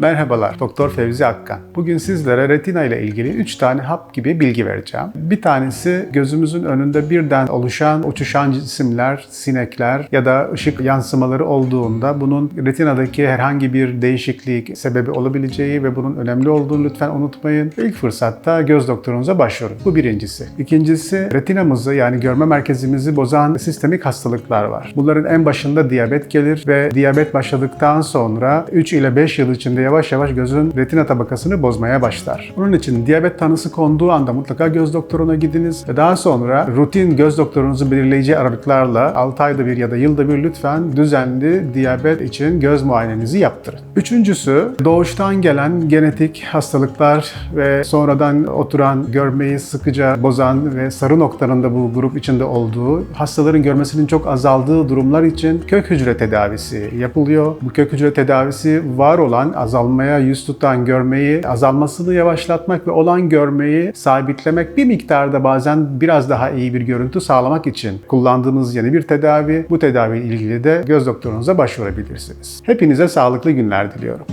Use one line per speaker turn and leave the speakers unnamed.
Merhabalar, Doktor Fevzi Akkan. Bugün sizlere retina ile ilgili 3 tane hap gibi bilgi vereceğim. Bir tanesi gözümüzün önünde birden oluşan uçuşan cisimler, sinekler ya da ışık yansımaları olduğunda bunun retinadaki herhangi bir değişiklik sebebi olabileceği ve bunun önemli olduğunu lütfen unutmayın. İlk fırsatta göz doktorunuza başvurun. Bu birincisi. İkincisi retinamızı yani görme merkezimizi bozan sistemik hastalıklar var. Bunların en başında diyabet gelir ve diyabet başladıktan sonra 3 ile 5 yıl içinde yavaş yavaş gözün retina tabakasını bozmaya başlar. Bunun için diyabet tanısı konduğu anda mutlaka göz doktoruna gidiniz ve daha sonra rutin göz doktorunuzu belirleyici aralıklarla 6 ayda bir ya da yılda bir lütfen düzenli diyabet için göz muayenenizi yaptırın. Üçüncüsü doğuştan gelen genetik hastalıklar ve sonradan oturan görmeyi sıkıca bozan ve sarı noktanın da bu grup içinde olduğu hastaların görmesinin çok azaldığı durumlar için kök hücre tedavisi yapılıyor. Bu kök hücre tedavisi var olan azalmaya yüz tutan görmeyi azalmasını yavaşlatmak ve olan görmeyi sabitlemek bir miktarda bazen biraz daha iyi bir görüntü sağlamak için kullandığımız yeni bir tedavi. Bu tedaviyle ilgili de göz doktorunuza başvurabilirsiniz. Hepinize sağlıklı günler diliyorum.